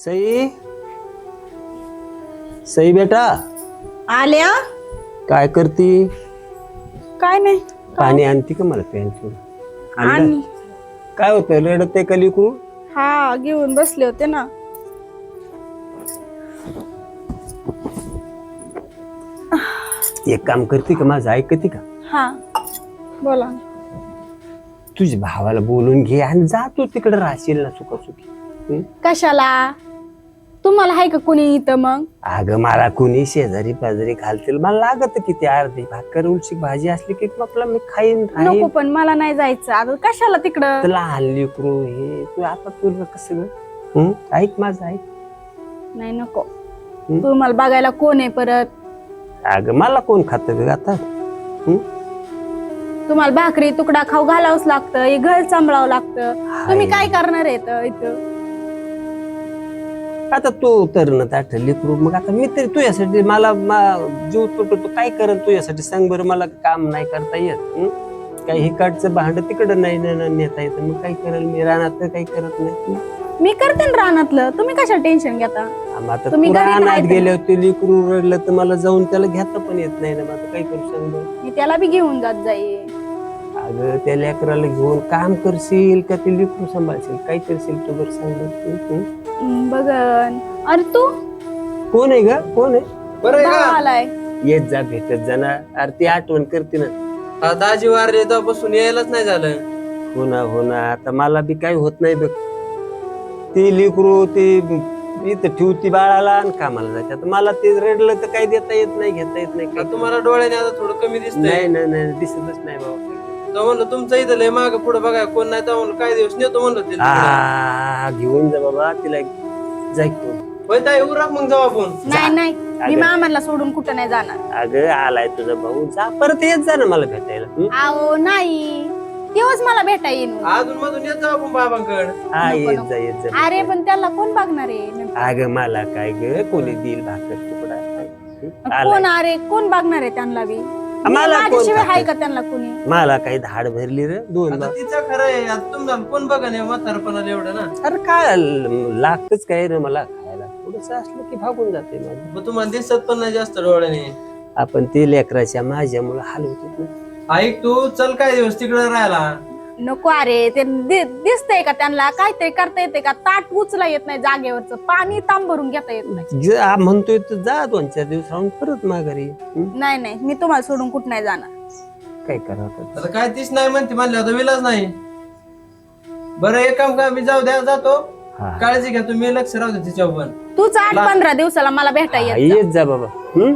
सई? सई बेटा आल्या काय करती? काय नाही. पाणी आणती का मला आणलं? आणि काय होतं रडत आहे का लिकरू हा घेऊन बसले होते ना. एक काम करते का माझं ऐकते का? हा बोला तुझ्या भावाला बोलून घे आणि जातो तिकडे राहशील ना सुखासुखी? कशाला? तुम्हाला आहे का कोणी इथं मग? अगं मला कोणी शेजारी पाजारी घालतील? मला लागत किती अर्धी भाकर उलशी भाजी असली की आपला मी खाईन नको पण मला नाही जायचं. आता कशाला तिकडं? तुला हल्ली करू हे तू आता तुला कसं ग? हं? ऐक माझं ऐक. नाही नको. हं? तुम्हाला बघायला कोण आहे परत? अगं मला कोण खात ग आता? हं? तुम्हाला भाकरी तुकडा खाऊ घालावंच लागतं हे घर सांभाळावं लागतं. तुम्ही काय करणार आहे इथं- इथं? आता तू तर ना ताट लेकरू मग आता मी तरी तुझ्यासाठी मला मा- जीव तुटतो तू काय करत तुझ्यासाठी सांग बरं मला काम नाही करता येत हं? काही हिकडचं भांड तिकडं नाही न- न- नेता येत मग काय करेल मी रानात तर काही करत नाही? मी करते ना रानातलं तुम्ही कशाला टेन्शन घेता मग आता तुम्ही तू घरी रानात राहायचं. गेले होते लेकरू रडलं तर मला जाऊन त्याला घेता पण येत नाही ना मग आता काय करू सांग बरं मी त्याला बी घेऊन जात जाईल अगं त्या लेकराला घेऊन काम करशील का ते लेकरू सांभाळशील काय करशील तू बरं सांग बरं? हं? बघन. अरे तू? कोण आहे ग? कोण आहे? बरं आहे भाव का आलाय. येत जा भेटत जा ना. अरे ती आठवण करते ना. हा दाजी वारले तेव्हापासून यायलाच नाही झालं. हो ना हो ना. आता मला बी काही होत नाही बघ. ती लेकरू ती इथं ठेवती बाळाला आणि कामाला जाते. आता मला ते रडलं तर काही देता येत नाही घेता येत नाही. का काही तुम्हाला डोळ्याने आता थोडं कमी दिसतंय. नाही नाही नाही दिसतच नाही बाबा. तर म्हणलं तुमचं इथं लय माग पुढे बघा कोण नाही तर म्हणलं काय दिवस नेतो म्हणलं ते आ, घेऊन जा बाबा तिला. होय ताई उराक मग जाऊ आपण नाही नाही मी अगं. मामाला सोडून कुठं नाही जाणार अगं आलाय तुझा भाऊ जा परत येत जा ना मला भेटायला हं? आओ नाही तेव्हाच मला भेटा येईल अजून मधून येत जाऊ आपण बाबांकड हा नको, येत नको. जा येत जा अरे पण त्याला कोण बघणार आहे? अगं मला काय ग कोणी देईल भाकर तुकडा काय? हं? आलाय. कोण अरे कोण बघणार आहे त्यांना बी मला कोण माझ्याशिवाय आहे खातं? का त्यांना कोणी? मला काही धाड भरली रे दोन आता तिचं खरं आहे आता कोण बघा नाही म्हातारपणाला एवढं ना. अरे काय ल- लागतच काय रे मला खायला? थोडस असलं की भागून जाते माझं. मग तुम्हाला दिसत पण नाही जास्त डोळ्याने. आपण ते लेकराच्या माझ्यामुळे हलवतो ना ऐक तू चल काय दिवस तिकडे राहायला. नको अरे ते दि- दिसतंय का त्यांना? काहीतरी करता येते का? ताट उचला येत नाही जागेवरच. पाणी तांब भरून घेता येत नाही. जे आ- म्हणतोय तर जा दोन चार दिवस राहून परत माघारी. हं? नाही नाही. मी तुम्हाला सोडून कुठं नाही जाणार. काय करावं आता? आता काय तीच नाही म्हणते. म्हणले आता विलाच नाही. बरं एक काम का मी जाऊ द्या जातो. हा. काळजी घ्या तुम्ही. लक्ष राहू द्या तिच्यावर पण. तूच आठ पंधरा दिवसाला मला भेटा हा, येत येत जा बाबा. हं?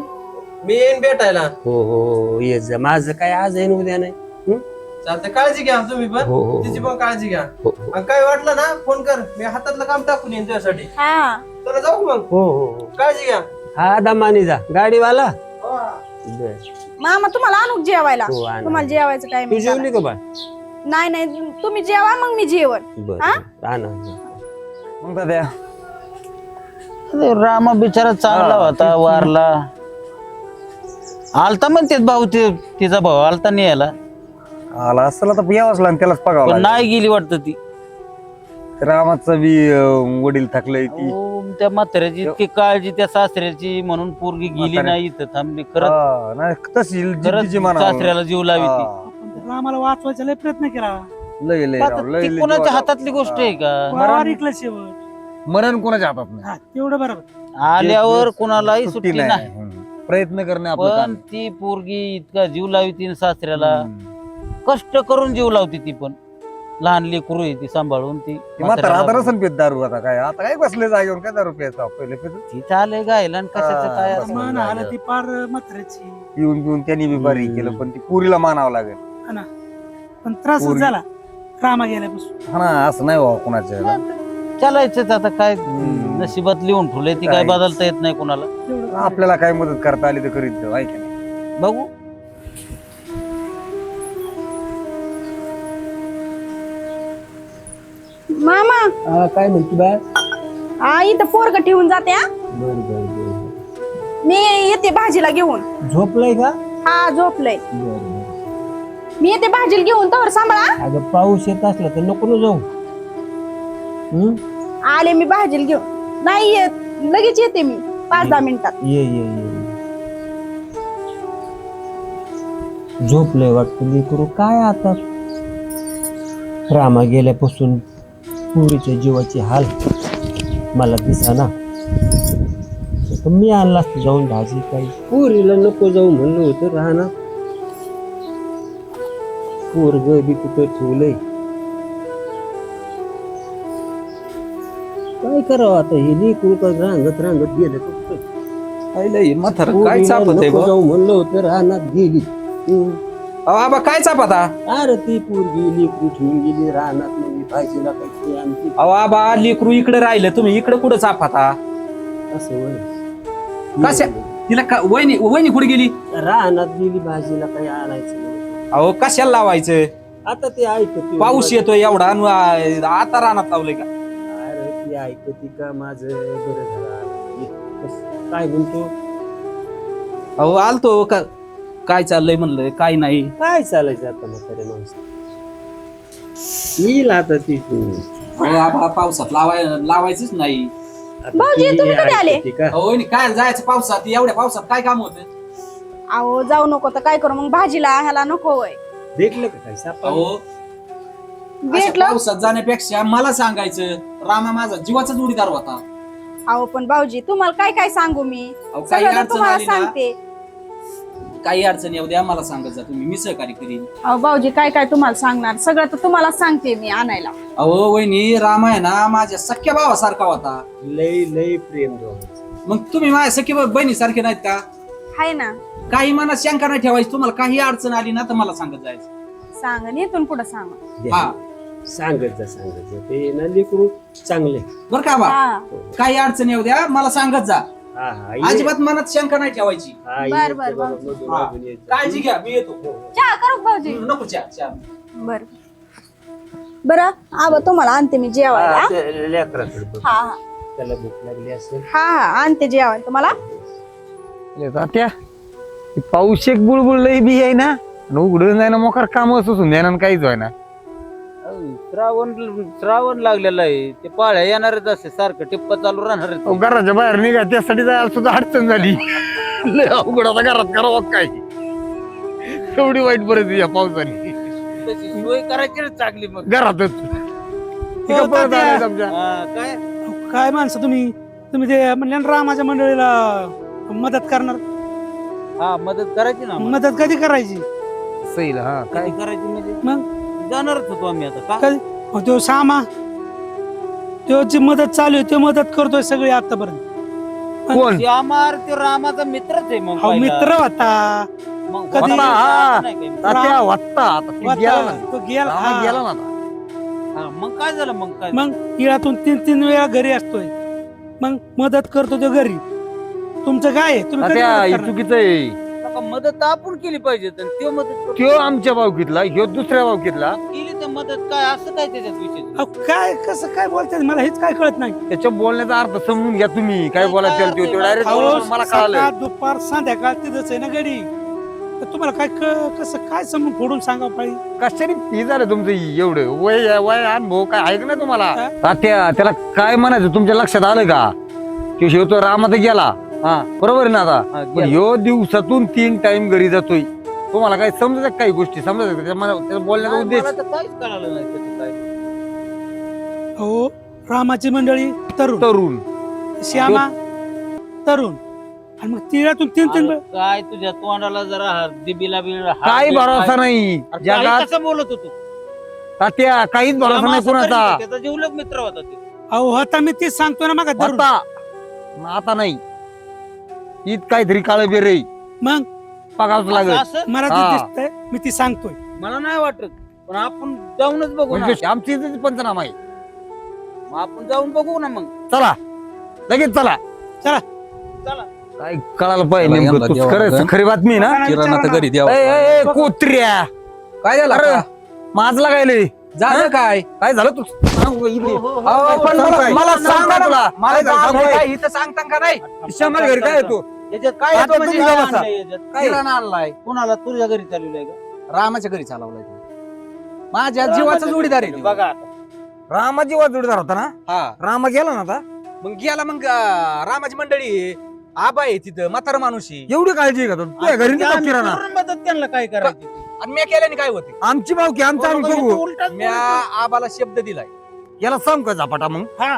मी येईन भेटायला. हो हो हो, येत जा. माझं काय आज आहे न उद्या नाही. हं? चालतं काळजी घ्या तुम्ही पण. हो, हो, तिची पण काळजी घ्या. हो हो. आणि काय वाटलं ना फोन कर. मी हातातलं काम टाकून येईन तुझ्यासाठी. हा. तर जाऊ मग. हो हो हो. काळजी घ्या. हा दमानी जा. गाडीवाला? बर. मामा तुम्हाला आणू का जेवायला? हो, आण, तुम्हाला जेवायचं टाइम तू जेवली का बा नाही नाही. तुम्ही जेवा मग मी जेवण. बर हा? आणा मग दादा अरे रामा बिचारा चांगला होता वारला. आलता म्हणते भाऊ ते तिचा भाऊ आलता नाही यायला. आला असेल आता यावंच लागेल त्यालाच पण बघावं नाही गेली वाटत ती. रामाचं बी अं, वडील थकलंय ती. अहो, त्या म्हाताऱ्याची इतकी काळजी त्या सासऱ्याची म्हणून पोरगी गेली म्हाताऱ्या- नाही इथं थांबली खरंच. हा, नाही तशी खरंच जिद्दीची. सासऱ्याला जीव लावी ती. हा, आम्हाला वाचवायचा लय प्रयत्न केला. लय लय राव, लय ती लय कोणाच्या जीवाला- हातातली गोष्ट आहे का? ऐकलं शेवट. मरण कोणाच्या हातात नाही. हा तेवढं बरोबर. आल्यावर कोणालाही सुट्टी नाही. हम्म. प्रयत्न करणे आपलं पण काम. ती पोरगी इतका जीव लावी ती सासऱ्याला. हम्म. कष्ट करून जीव लावती ती पण. लहान लेकरू आहे ती सांभाळून ती. म्हातारा आता नसेल पेत दारू आता काय? आता काय बसले जागेवर? काय दारू प्यायचा? पहिले पेत ती चाले गायला आणि कशाचं काय. असं. मन आलं ती पार म्हाताऱ्याची. पिऊन पिऊन त्यांनी बी बारी. केलं पण ती पुरीला मानावं लागेल. हा ना. पण त्रासच पोरी- झाला. रामा गेल्यापासून. हा ना असं नाही व्हावं कोणाच्या ह्याला. चालायचंच आता काय हम्म. नशिबात लिहून ठेवलंय ती काय काय? बदलता येत नाही कोणाला. आपल्याला काय मदत करता आली तर करीत जाऊ आहे का नाही? बघू. मामा. हा, काय म्हणते बा हा इथं पोरग ठेवून जाते हा. बर बर बर मी येते भाजीला घेऊन. झोपलंय का? हा झोपलंय. बर बर. मी येते भाजीला घेऊन तर सांभाळा अगं पाऊस येत असला तर नको ना जाऊ? आले मी भाजीला घेऊन. नाही येत. लगेच येते मी. पाच दहा मिनिटात. ये ये ये. झोपलंय वाटतं मी करू. काय आता? रामा गेल्यापासून पुरीच्या जीवाची हाल मला दिसाना. तर मी आणला असतं जाऊन भाजी काही. पुरीला नको जाऊ म्हणलं होतं राहणार. पोरग बी कुठं ठेवलंय? काय करावं आता? हे लेकरू का रांगत रांगत गेलं तर कुठं? म्हातार काय पोरीला चापत आहे नको? जाऊ म्हणलं होतं रानात गेली. अहो, आबा काय चापत? अरे ती पोरगी लेकरू ठेवून गेली रानात काही आमची अहो आबा लेकरू इकडे राहिलं. तुम्ही इकडे कुठं चापत हा? असं वय? कशा तिला का वहिनी वहिनी कुठे गेली? रानात गेली भाजीला काही आणायचं नाही. अहो कशाला लावायचं? आता ते ऐकते पाऊस येतोय एवढा. आ- आता रानात लावलंय का? अरे ती ऐकते का माझं बरं झालं? आलं. ये, बस. काय म्हणतो? अहो आलतो. का काय चाललंय म्हणलं? काय नाही. काय चालायचं आता म्हातारे माणसं येईल आता ती. अहो, आबा पावसात लावाय लावायचंच नाही. आता भाऊजी, ती तुम्ही कधी आले? का? अहो काय जायचं पावसात? एवढ्या पावसात काय काम होतं? अहो जाऊ नको तर काय करू? मग भाजीला ह्याला नको भेटलं का काय? सापडलं? अहो अशा भेटलं? पावसात जाण्यापेक्षा मला सांगायचं रामा माझा जीवाचा जोडीदार होता. अहो पण भाऊजी तुम्हाला काय काय सांगू मी? अहो, काही सगळं तर अडचण तुम्हाला आली ना. सांगते. काही अडचण येऊ द्या मला सांगत जा तुम्ही. मी सहकार्य करीन. अहो भाऊजी काय काय तुम्हाला सांगणार? सगळं तर तुम्हाला सांगते मी आणायला. अहो वहिनी राम आहे ना माझ्या सख्या भावासारखा होता. लय लय प्रेम दोघांचं. मग तुम्ही माझ्या सख्या बहिणी सारखे नाहीत का? हाय ना. काही मनात शंका नाही ठेवायची. तुम्हाला काही अडचण आली ना तर मला सांगत जायचं सांग आणि इथून पुढे सांग. द्या. हा. सांगत जा सांगत जा. ते ना लेकरू चांगले. बर का बा? हा. काही अडचण येऊ द्या मला सांगत जा. हा हा ये. अजिबात मनात शंका नाही ठेवायची. हा, ये. बर, बर. हा. काळजी घ्या मी येतो. चहा करू का भाऊजी? नको चहा चहा. बर. बर आबा तुम्हाला आणते मी जेवायला हा, ते लेकराकडे बघ. हा हा. त्याला भूक लागली असेल. हा हा आणते जेवायला तुम्हाला? तात्या पाऊस एक बुळबुळ लई बी आहे ना आणि उघडून जाय ना मोकार काम सुसून द्या ना काहीच व्हाय ना श्रावण श्रावण लागलेलं आहे. ते पाळ्या येणारच असे सारखं टिप्पा चालू राहणार अहो, घराच्या बाहेर निघा त्यासाठी जायला सुद्धा अडचण झाली. लय अवघड आता घरात करावं काय? एवढी वाईट परिस्थिती या पावसाने. तशी सोय करायची रे चांगली मग. घरातच. हो, तात्या. हा, काय? अहो, काय माणसं तुम्ही? तुम्ही ते म्हणले ना रामाच्या मंडळीला मदत करणार. हा मदत करायची ना आम्हाला. मदत कधी करायची? सैल हा काय? करायची म्हणजे? मग? जाणारच होतो आम्ही आता का कधी अहो, तो सामा तो जी मदत चालू आहे तो मदत करतोय सगळी आतापर्यंत कोण ते रामाचा मित्रच आहे मग अहो पहिला. मित्र होता मग कधी- होता, हा. नाही काय. तात्या वाटता आता ती. गेला ना तो गेला रामा हा. गेला ना आता. हा, मग काय झालं मग काय मग इळातून तीन तीन वेळा घरी असतोय मग मदत करतो तो घरी तुमचं काय आहे तुम्ही कधी तात्या मदत हे करणार? चुकीचं आहे मदत तर आपण केली पाहिजे तर त्यो मदत. त्यो आमच्या भावकीतला ह्यो दुसऱ्या भावकीतला. केली तर मदत काय? असं काय त्याच्यात विषय अहो, काय कसं काय बोलतात? मला हेच काय कळत नाही. त्याच्या बोलण्याचा अर्थ समजून घ्या तुम्ही. काय काय बोलायचं? तो डायरेक्ट अहो, मला कळालं सकाळ दुपार संध्याकाळ तिथंच आहे ना गडी. तर तुम्हाला काय क- कसं काय समजून फोडून सांगा पाहिजे कशाने फी झालं तुमचं एवढं? वय वय अनुभव काय ऐक ना तुम्हाला? हा? तात्या त्याला काय म्हणायचं तुमच्या लक्षात आलं का? तो शेवतो रामात गेला. हा बरोबर आहे ना आता? हा, पण. ह्यो दिवसातून तीन टाइम घरी जातोय. तुम्हाला काय समजत काही गोष्टी? समजत त्याचा बोलण्याचा नाही, उद्देश मला तर काहीच कळालं नाही त्याचं काय. हो रामाची मंडळी तरुण. तरुण. श्यामा तरुण. आणि मग तिळातून तीन तीन अरे काय तुझ्या तोंडाला जरा हा- काही बीळ भरोसा नाही? जगात कसं बोलत होतो. तात्या काहीच भरोसा नाही कोणाचा. होता, त्याचा जीवलग मित्र होता ते. अहो होता मी तेच सांगतो ना मग तरुण. आता मग आता नाही. ईद काहीतरी काळ बेरे मग? बघावंच लागेल. असं- मला हा. ते दिसतंय मी ती सांगतोय. मला नाही वाटत पण आपण जाऊनच बघू ना. म्हणजे आमची इथं पंचनामा आहे. मग आपण जाऊन बघू ना मग. चला. लगेच चला. चला. काय कळायला पाहिजे चला, नेमकं यांना तू? द्यावं खरं लागेल. खरी बातमी ना? किराणा तर घरी द्यावा. ए, ए, ए, कुत्र्या. काय झालं अरे आता? माझला काय लय? झालं काय? काय झालं तू? सांग इकडे. अहो, काय पण सांग मला- सांग तुला. मला काय झालं? सांगता का नाही? श्यामाच्या घरी काय येतो याच्यात काय आता येतं म्हणजे तुम्ही काय बसा. आणलंय याच्यात? काय किराणा आणलाय कोणाला तुझ्या घरी चालवलंय का रामाच्या घरी चालवलाय. माझ्या जीवाचा जोडीदार आहे तो. बघा आता. रामाची वाजवडीदार होता ना हा रामा गेला ना आता मग गेला मग अं, रामाची मंडळी आहे. आबा आहे तिथं म्हातारा माणूस आहे एवढी काळजी आहे का तू तुझ्या घरी नाही का आम्ही किराणा करून मदत त्यांना काय करायची आणि मी केल्याने काय होते आमची भावकी आमचं आम्ही बरोबर, बघू उलटाच. आबाला शब्द दिलाय याला सांग का झपाटा मग हा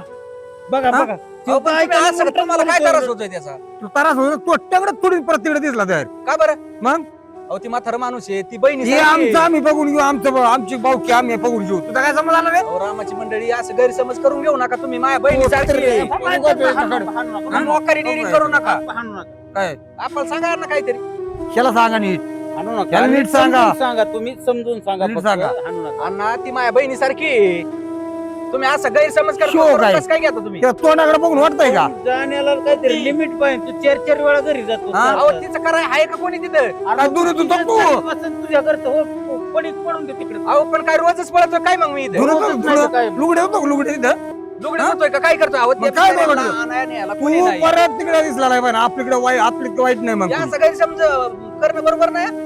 बघा हा? बघा अहो, पण तो तुम्ही उलटाच तुम्हाला काय. त्रास होतोय त्याचा तू तारास होतो तोट्याकडे थोडी प्रत्येकडे दिसला तर का बरं मग अहो ती म्हातारा माणूस आहे ती बहिणी हे आमचं आम्ही बघून घेऊ आमचं ब- आमची भावकी आम्ही बघून घेऊ तुझा काय समज आला रे रामाची मंडळी असं गैरसमज करून घेऊ नका तुम्ही माझ्या बहिणी सारखी आहे. हाणू नका, हाणू नका. आणि मोकारी निरी करू नका. काय आपण सांगा ना काहीतरी त्याला सांगा नीट हाणू नका. याला नीट सांगा. सांगा तुम्ही समजून सांगा नीट फक्त. सांगा. हाणू नका. अण्णा ती माझ्या बहिणी सारखी. तुम्ही असं गैरसमज काय? करता काय घेता तुम्ही? त्या तोंडाकडे बघून वाटतंय का? जाण्याला काहीतरी लिमिट पाहिजे. तू चार चार वेळा घरी जातो हा? अहो तिचं कराय आहे का कोणी तिथं? अरे काय दूर तू. तुझ्या तप्पू? घरचं हो पडीत पडून दे तिकडे. अहो पण काय रोजच पळतोय काय मग मी इथे. लुगडे होतो का लुगडे तिथं लुगडे हा? होतोय का? काय करतोय? अहो मग ते काय याला कोणी तू नाही. परत तिकडे दिसला नाही आपल्याकडे वाईट आपल्याकडे वाईट नाही मग या असं गैरसमज करणं बरोबर नाही?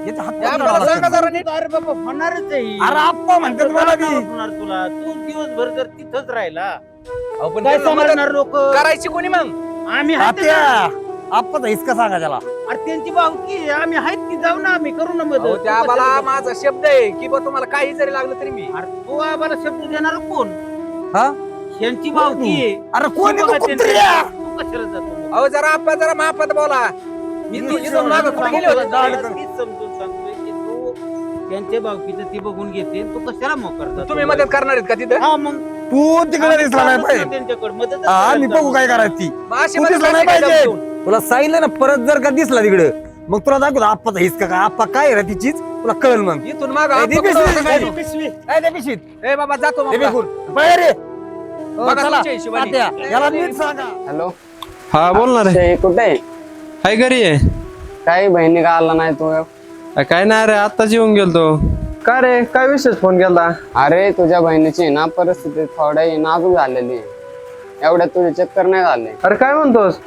याचा हात या पकडा आपल्याला लागला. सांगा जरा नीट. अरे बाबा होणारच आहे अरे आप्पा म्हणतात मला बी होणार तुला तू दिवसभर जर तिथंच राहिला अहो, पण काय त्यांना मदत समजणार लोक करायची कोणी मग आम्ही आहेत आत्या ना. आप्पाचा हिसका सांगा त्याला अरे त्यांची भावकी आहे. आम्ही आहेत की जाऊ ना आम्ही करू ना अहो, मदत त्या आम्हाला माझा शब्द आहे की बा तुम्हाला काही जरी लागलं तरी मी अरे तो आम्हाला शब्द देणार कोण हा? यांची भावकी आहे अरे कोण आहे तो त्यांचं- कुत्र्या? तू कशाला जातो अहो जरा आपण जरा मापात बोला मी तू इथून मागं कुठे गेले होते तुला तीच समजून सांगतोय की तू त्यांच्या भावकीचं ती बघून घेते तू कशाला मोकार जातो? तुम्ही मदत करणार आहेत का तिथं हा मग तू तिकडे दिसला नाही पाहिजे त्यांच्याकडे मदत हा, आम्ही बघू काय करायची ती मग अशी तू मदत दिसला नाही करायची पाहिजे का जाऊन? तुला सांगितलं ना परत जर का दिसला तिकडे मग तुला दाखवतो आप्पाचा हिसका काय आप्पा काय रे तिचीच तुला कळल मग इथून माग ए, दे पिशवी, काय ते पिशवीत? ए बाबा जातो मग दे आता. बिलकुल. बाहेर ये. हो, बघा चला. तुमच्या हिशोबाने. तात्या, याला नीट सांगा हॅलो हा बोलणार आहे ते कुठे आहे? हाय घरी आहे काही बहिणी का आला नाही तू. अ, काय नाही रे आत्ताच येऊन गेलतो. काय रे काय विशेष फोन केला अरे तुझ्या बहिणीची ना परिस्थिती थोडी नाजूक झालेली. आहे एवढ्यात तुझे चक्कर नाही झाले. अरे काय म्हणतोस?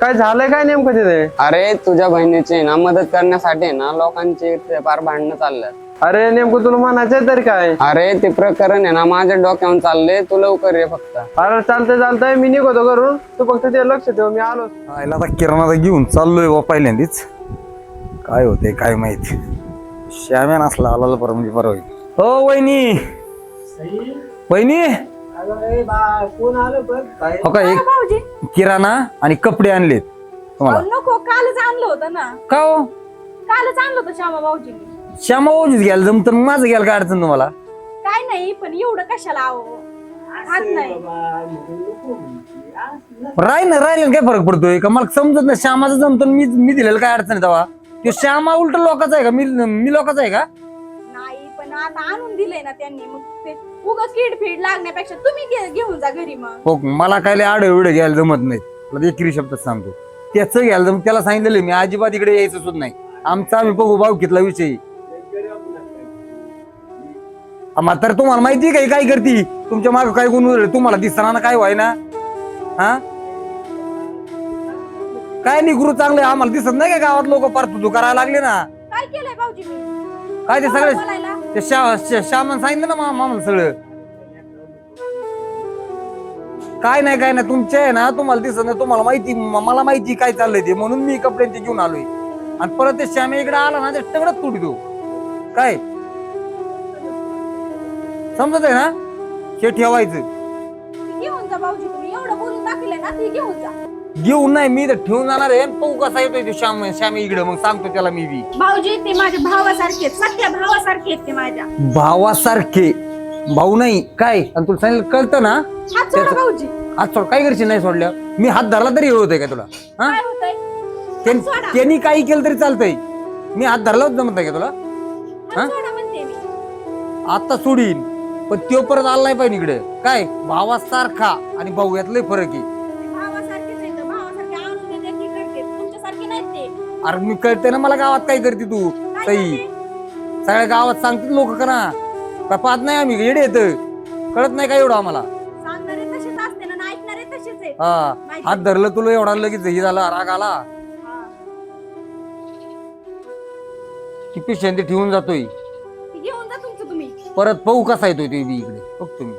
काय झालंय काय नेमकं तिथे? अरे तुझ्या बहिणीची ना मदत करण्यासाठी ना लोकांची इथे फार भांडणं चालल्यात. अरे नेमकं तुला म्हणायचंय तरी काय? अरे ते प्रकरण आहे ना माझ्या डोक्यावर चालले तू लवकर ये फक्त. अरे चालतंय चालतंय मी निघतो घरून. तू फक्त ते लक्ष ठेव मी आलो. आईला आता किराणा घेऊन चाललोय बा पहिल्यांदीच. काय होते काय माहिती. श्याम्या नसला आला बरं म्हणजे बरं होईल. हो वहिनी. वहिनी. हो का एक भाऊजी? किराणा आणि कपडे आणलेत तुम्हाला. नको कालच आणलं होतं ना. का हो? कालच आणलं होतं श्यामा भाऊजींनी. श्यामा ओजीच घ्यायला जमतं माझं घ्यायला काय अडचण तुम्हाला? काय नाही पण एवढं कशाला आहो? हात नाही. राहील ना राहिलं काय फरक पडतोय? का मला समजत नाही श्यामाचं जमतं मी मी दिलेलं काय अडचण आहे तेव्हा? ते श्यामा उलट लोकांचा आहे का? मी मी लोकांचा आहे का? नाही पण आता आणून दिलंय ना त्यांनी. मग ते उगा किड फीड लागण्यापेक्षा तुम्ही घे- घेऊन जा घरी मग. हो मला काय लय आड एवढं घ्यायला जमत नाही. तुला एकरी शब्दात सांगतो. त्याचं घ्यायला जम त्याला सांगितलेलं मी अजिबात इकडे यायचं सुद्धा नाही. आमचा आम्ही बघू भाऊ घेतला विषय. म्हातार तुम्हाला माहिती आहे का ही काय करती? तुमच्या माग काय गुण उधळले? तुम्हाला दिसताना काय व्हाय ना? हा? काय नाही गुरु चांगले आम्हाला दिसत नाही का गावात लोक पार तू करायला लागले ना? काय केलंय भाऊजी मी? काय ते सगळे ते श्या- श्या- श्यामन सांगितलं ना मा- मामाला सगळं? काय नाही काय नाही तुमचे आहे ना तुम्हाला दिसत नाही तुम्हाला माहिती म- मला माहिती काय चाललंय ते म्हणून मी कपड्यांचे घेऊन आलोय. आणि परत ते श्यामे इकडे आला ना ते सगळं तुडितो. काय? समजत आहे ना? हे ठेवायचं. ती घेऊन जा भाऊजी तुम्ही. एवढं बोलून दाखवलंय ना ती घेऊन जा. घेऊन नाही मी तर ठेवून जाणार आहे. पाहू कसा येतोय ते श्याम श्यामे इकडे. मग सांगतो त्याला मी बी. भाऊजी ते माझ्या भावासारखे आहेत. सख्या भावासारखे आहेत ते माझ्या. भावासारखे? भाऊ नाही. काय? आणि तुला सांगितलं कळतं ना? हात सोडा भाऊजी. आज सोड काय करशील नाही सोडल्या. मी हात धरला तरी होतोय का तुला? हा? काय होतंय? त्यां- सोडा. त्यांनी काही केलं तरी चालतंय. मी हात धरला होता जमत नाही का तुला? हा? हात सोडा म्हणते मी. आता सोडीन. पण तो परत आला नाही पाहिजे इकडे. काय? भावासारखा आणि भाऊ यातलंय फरक आहे. भावासारखेच आहेत. भावासारखे आणून देते की करते तुमच्यासारखे नाहीत ते. अरे मी कळते ना मला गावात काय करते तू? काय ताई करते? सगळ्या गावात सांगतील लोक का ना? काय पाहत नाही आम्ही येडे येत कळत नाही का एवढं आम्हाला? सांगणारे तसेच असते ना आणि ऐकणारे तसेच आहेत. हा हात धरलं तुला एवढा लगेच हे झाला राग आला. हा. की पिशंती ठेवून जातोय. परत पाहू कसा येतोय ते बी इकडे. बघ तुम्ही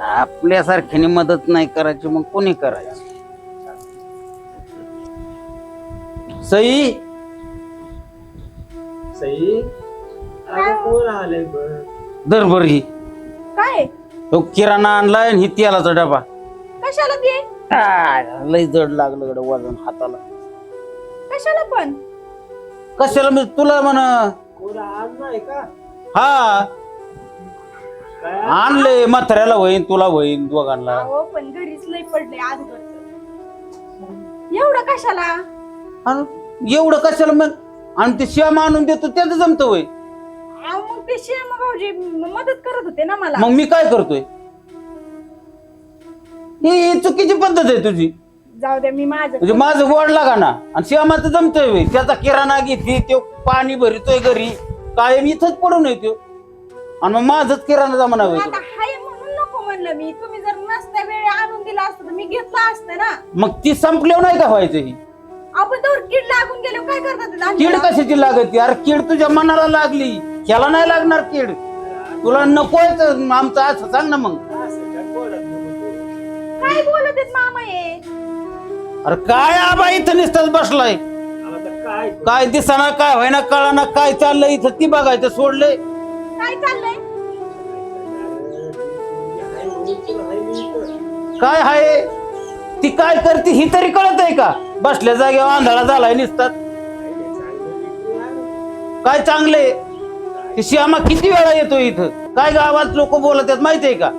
आपल्यासारख्याने मदत नाही करायची मग कोणी करायची? सई? सई अगं कोण आलंय बघ दरबर काय? तो किराणा आणलाय आणि ही तेलाचा डबा. कशाला ते आ, लय जड लागलं गड वजन हाताला. कशाला पण? कशाला मी तुला म्हण कोण आणलाय का? हा. आणले म्हाताऱ्याला होईन तुला होईन दोघांना. हो पण घरीच लय पडले आज एवढं कशाला? आणि एवढं कशाला मग? आणि ते श्याम आणून देतो त्याचं जमत होय अहो, मग ते श्याम भाऊजी मदत करत होते ना मला. मग मी काय करतोय? ही चुकीची पद्धत आहे तुझी. जाऊ द्या मी माझं म्हणजे माझं गोड लागा ना. आणि श्यामाचं जमतोय होय. त्याचा किराणा घेतली तो पाणी भरितोय घरी. कायम इथंच पडून येतो आणि मग माझंच किराणा होय आता हाय म्हणून नको म्हणलं मी. तुम्ही जर नसत्या वेळी आणून दिला असतं तर मी घेतला असतं ना. मग ती संपल्यावर नाही का व्हायचं ही? आपण तर कीड लागून गेलो काय कीड? कशाची लागत? अरे कीड तुझ्या मनाला लागली. त्याला नाही लागणार कीड. तुला नकोय आमचं असं सांग ना मग. काय बोलत आहेत मामा हे? अरे काय आबा इथं नुसताच बसलाय? काय? दिसना काय व्हायना कळाना काय चाललंय? इथं ती बघायचं सोडलंय. काय चाललंय? काय हाय? ती काय करते ही तरी कळत आहे का? बसल्या जागेवर आंधळा झालाय निसतात काय चांगले ते श्यामा किती वेळा येतो इथं? काय गावात लोक बोलत आहेत माहितीये का?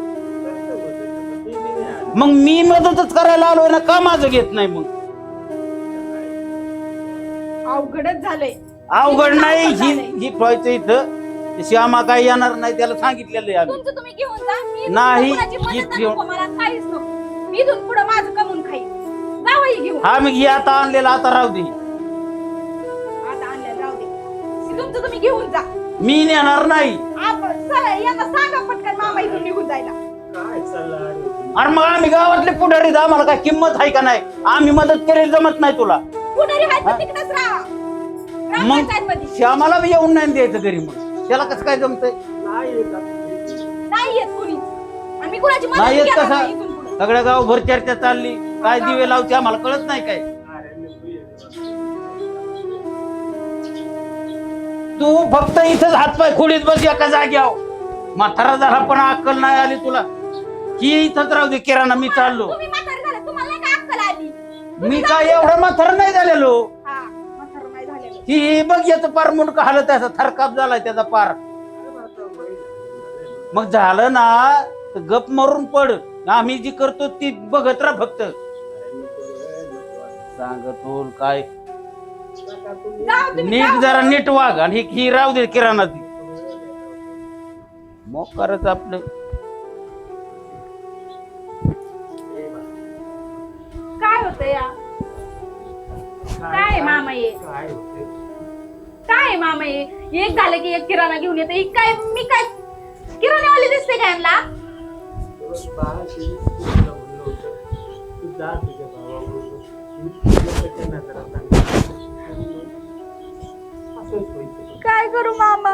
मग मी मदतच करायला आलोय ना का माझं घेत नाही मग? अवघडच झालंय. अवघड नाही ही. ही ठेवायचं इथं ते श्यामा काय येणार नाही त्याला सांगितलेलं आहे आम्ही. तुमचं तुम्ही घेऊन जा. मी नाही, कुणाची ही मदत घेऊन- नको मला काहीच नको. मी इथून पुढे माझं खाईन. जावं ही घेऊन. हा मग ही आता आणलेला आता राहू दे. आता आणलं राहू दे. तुमचं तुम्ही घेऊन जा. मी नेणार नाही. आपण चला यांना सांगा पटकन मामा इथून निघून जायला. काय चाललं अरे मग आम्ही गावातले पुढारी आम्हाला काय किंमत आहे का नाही? आम्ही मदत केली जमत नाही तुला. पुढारी हात तिकडेच राहा. मग ग्रामपंचायतमध्ये श्यामाला बी येऊन नाही द्यायचं घरी मग. त्याला कसं काय जमतंय? नाही येत आता. नाही येत कुणीच आणि मी कुणाची मदत नाही येत घेणार कसा नाही इथून पुढे. सगळ्या गावभर चर्चा चालली. काय दिवे लावते आम्हाला कळत नाही काय. तू फक्त इथंच हातपाय खोडीत बस एका जाग्यावर. म्हातारा झाला पण अक्कल नाही आली तुला. ही इथंच राहू दे किराणा मी चाललो. तुम्ही मी काय एवढा म्हातारा नाही झालेलो? हा म्हातारं नाही झालेलं. ही बघ याचं पार मुंडक हालत त्याचा थरकाप झालाय त्याचा पार. मग झालं ना तर गप मारून पड. आम्ही जी करतो ती बघत राहा फक्त. सांगतो काय? जाऊ तुम्ही नीट जाऊ. जरा नीट वाग आणि ही- ही राहू दे किराणा ती करत आपलं. होतं या काय मामा ये काय? काय मामा ये एक झालं की एक किराणा घेऊन येते एक काय मी काय किराण्यावाले दिसते का यांना. काय करू मामा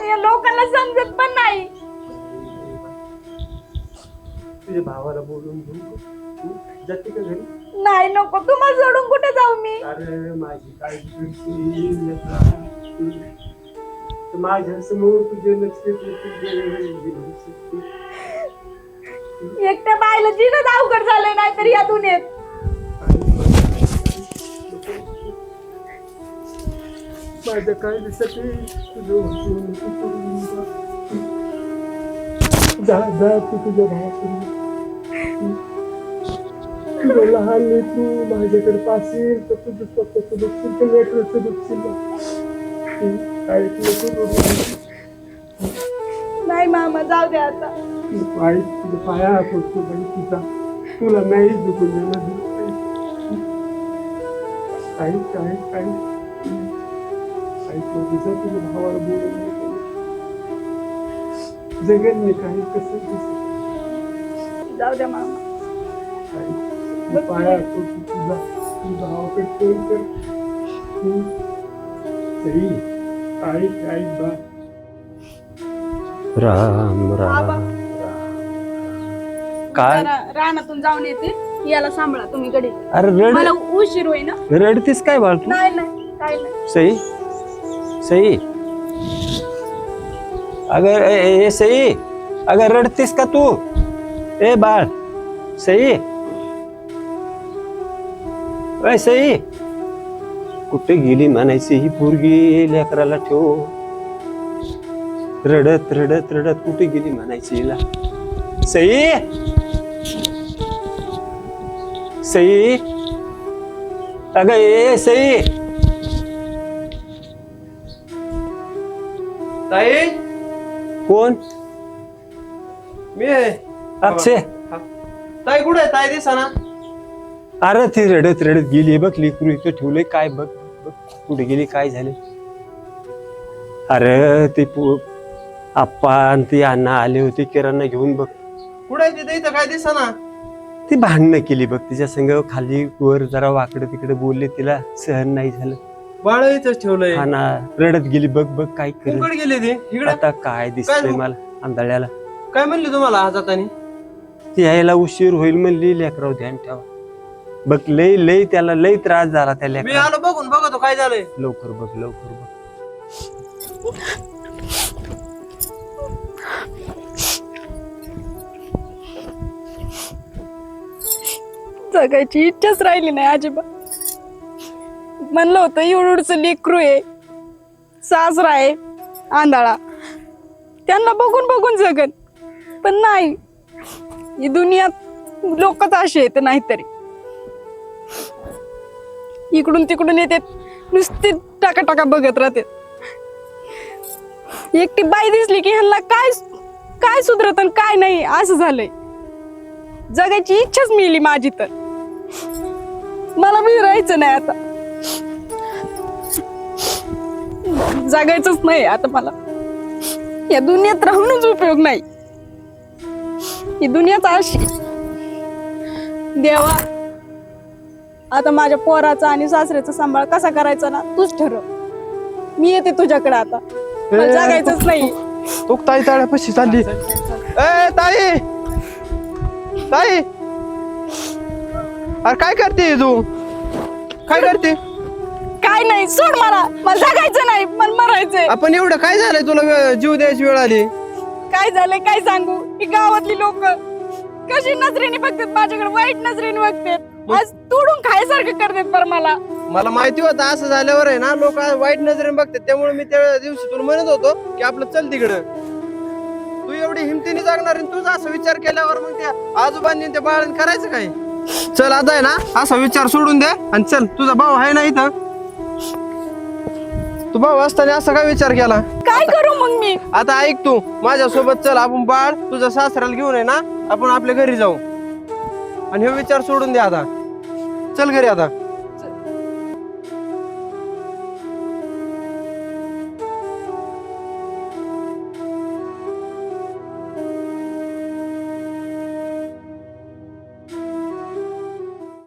या लोकांना समजत पण नाही तुझ्या भावाला बोलून घेऊ? तू? जाते का घरी? नाही नको. तुम्हाला सोडून कुठे जाऊ मी? अरे माझी काळजी करशील माझ्यासमोर तुझे लक्ष एकट्या बायला जीनच अवघड झालंय नाही तरी या दुनियेत. माझ्या काळजीसाठी तुझं होतो नको करू नका. जा जा तू तुझ्या भावाकडे लहान तू माझ्याकडे पासेल तर तुझं स्वतःच बघशील तर लेकरचं. हं, काय तू. नाही मामा जाऊ दे आता. तू पाय तुझ्या पाया पडतो बाई तुझा तुला नाही दुखून देणार काही काही काही काही तुझं? तुझ्या भावाला बोलून जगन मी काही कसं जाऊ द्या मामा. तू पाया पडतो तुझा कर हं. सई काही काही बा राम. राम. काय? जरा रानातून जाऊन येते. याला सांभाळा तुम्ही गडी. अरे मला रड उशीर होईना. रडतीस काय बाळ तू? नाही नाही काय नाही. सई. सई. अगर ए, ए, ए, सई. अगर रडतीस का तू? ए बाळ. सई. सई कुठे गेली म्हणायची ही पोरगी लेकराला ठेव. रडत रडत रडत कुठे गेली म्हणायची हिला? सई! सई! अगं ए सई! ताई? कोण? मी आहे. अक्षय. ताई कुठे आहे? ताई दिसा ना. अरे ती रडत रडत गेली. बघ लेकरू इथं ठेवलंय. काय बघ बघ कुठे गेली काय झाले? अरे ते पो- आप्पा आणि ती अण्णा आले होते किराणा घेऊन बघ. कुठे तिथे इथं काय दिसा ना ती भांडणं केली बघ. तिच्या संग खाली वर जरा वाकडं तिकडे बोलले तिला सहन नाही झालं. बाळ इथंच ठेवलंय. हा ना रडत गेली बघ बघ काय कर कुकडे गेले ते? इकडे? आता काय दिसतंय? मला आंधळ्याला काय म्हणले तुम्हाला आज जातानी ती यायला उशीर होईल म्हणली लेकराव ध्यान ठेवा. बघ लय लय त्याला लय त्रास झाला त्या मी लेकरा आलो बघून बघतो काय झालंय. लवकर बघ लवकर बघ. जगायची इच्छाच राहिली नाही अजिबात म्हणलं होतं एवढूच लेकरू आहे सासरा आहे आंधळा. त्यांना बघून बघून जगन. पण नाही ही दुनियात लोकच असे आहेत नाहीतरी. इकडून तिकडून येते नुसते टाका टाका बघत राहते एकटी बाई दिसली की ह्यांना काय काय सुधरत आणि काय नाही असं झालंय. जगायची इच्छाच मिळली माझी तर. मला बी राहायचं नाही आता. जगायचंच नाही आता मला. या दुनियात राहूनच उपयोग नाही. ही दुनियाच अशी. देवा आता माझ्या पोराचा आणि सासऱ्याचा सांभाळ कसा करायचा ना तूच ठरव. मी येते तुझ्याकडे आता. मला जगायचंच नाही. तो ताई ताळ्यापाशी चालली. ए ताई! ताई! अरे काय करते तू? काय करते? काय नाही सोड मला. मला जगायचं नाही मला मरायचंय. आपण एवढं काय झालंय तुला वे- जीव द्यायची वेळ आली? काय झालंय काय सांगू? ही गावातली लोक. कशी नजरेने बघतात? माझ्याकडे वाईट नजरेने बघतात. आज तोडून खायसारखं करतात पर मला. मला माहिती होतं असं झाल्यावर आहे ना लोक वाईट नजरेने बघतात. त्यामुळे मी त्या दिवशी तुला म्हणत होतो की आपलं चल तिकडं. तू एवढी हिमतीने जगणार आणि तुझा असा विचार केल्यावर मग त्या आजोबांनी त्या बाळांनी करायचं काय? चल आता आहे ना असा विचार सोडून दे आणि चल तुझा भाऊ आहे ना इथं. तू भाऊ असताना असा काय विचार केला? काय करू मग मी? आता ऐक तू माझ्या सोबत चल आपण बाळ तुझ्या सासऱ्याला घेऊन आहे ना आपण आपल्या घरी जाऊ. आणि हे विचार सोडून दे आता. चल घरी आता.